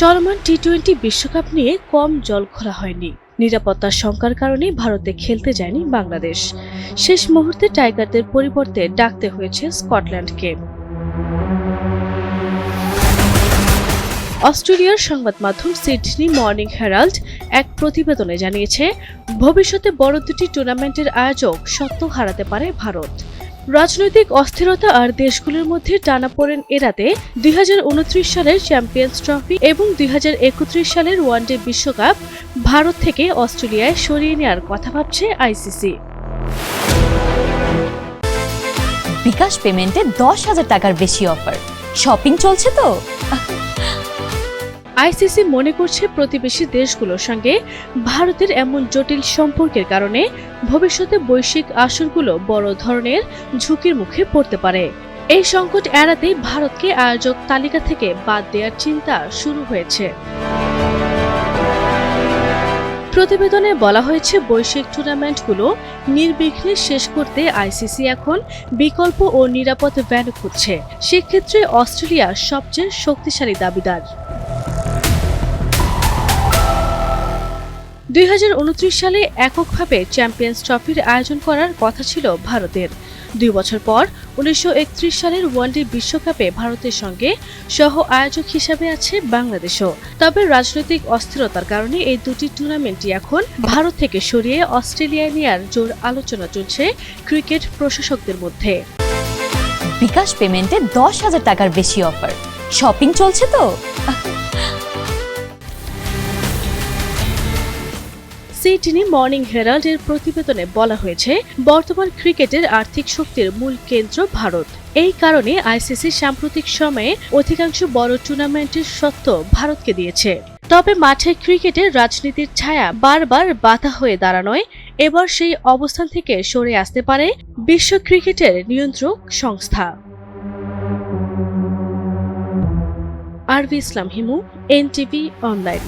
চলমান T twenty বিশ্বকাপ নিয়ে কম জল খোলা হয়নি। নিরাপত্তার শঙ্কার কারণে ভারতে খেলতে যায়নি বাংলাদেশ। শেষ মুহূর্তে টাইগারদের পরিবর্তে ডাকতে হয়েছে স্কটল্যান্ডকে। অস্ট্রেলিয়ার সংবাদ মাধ্যম সিডনি মর্নিং হেরাল্ড এক প্রতিবেদনে জানিয়েছে, ভবিষ্যতে বড় দুটি টুর্নামেন্টের আয়োজক সত্য হারাতে পারে ভারত। রাজনৈতিক অস্থিরতা আর দেশগুলোর মধ্যে টানাপোড়েন এড়াতে দুই হাজার উনত্রিশ সালের চ্যাম্পিয়ন্স ট্রফি এবং দুই সালের ওয়ানডে বিশ্বকাপ ভারত থেকে অস্ট্রেলিয়ায় সরিয়ে নেওয়ার কথা ভাবছে আইসিসি। বিকাশ পেমেন্টে দশ হাজার টাকার বেশি অফার। শপিং চলছে তো? আইসিসি মনে করছে প্রতিবেশী দেশগুলোর সঙ্গে ভারতের এমন জটিল সম্পর্কের কারণে ভবিষ্যতে বৈশ্বিক আসরগুলো বড় ধরনের ঝুঁকির মুখে পড়তে পারে। এই সংকট এড়াতেই ভারতকে আয়োজক তালিকা থেকে বাদ দেওয়ার চিন্তা শুরু হয়েছে। প্রতিবেদনে বলা হয়েছে, বৈশ্বিক টুর্নামেন্টগুলো নির্বিঘ্নে শেষ করতে আইসিসি এখন বিকল্প ও নিরাপদ ভ্যানু খুঁজছে। সেক্ষেত্রে অস্ট্রেলিয়া সবচেয়ে শক্তিশালী দাবিদার। দু হাজার উনত্রিশ সালে এককভাবে চ্যাম্পিয়ন্স ট্রফির আয়োজন করার কথা ছিল ভারতের। দুই বছর পর উনিশশো একত্রিশ সালের ওয়ানডে বিশ্বকাপে ভারতের সঙ্গে সহ আয়োজক হিসাবে আছে বাংলাদেশও। তবে রাজনৈতিক অস্থিরতার কারণে এই দুটি টুর্নামেন্টই এখন ভারত থেকে সরিয়ে অস্ট্রেলিয়ায় নেয়ার জোর আলোচনা চলছে ক্রিকেট প্রশাসকদের মধ্যে। বিকাশ পেমেন্টে দশ হাজার টাকার বেশি অফার। শপিং চলছে তো? সিডনি মর্নিং হেরাল্ড এর প্রতিবেদনে বলা হয়েছে, বর্তমান ক্রিকেটের আর্থিক শক্তির মূল কেন্দ্র ভারত। এই কারণে আইসিসি সাম্প্রতিক সময়ে অধিকাংশ বড় টুর্নামেন্টের সত্ত্ব ভারতকে দিয়েছে। তবে মাঠে ক্রিকেটের রাজনীতির ছায়া বারবার বাধা হয়ে দাঁড়ানোয়, এবার সেই অবস্থান থেকে সরে আসতে পারে বিশ্ব ক্রিকেটের নিয়ন্ত্রক সংস্থা। আরবি ইসলাম হিমু, এনটিভি অনলাইন।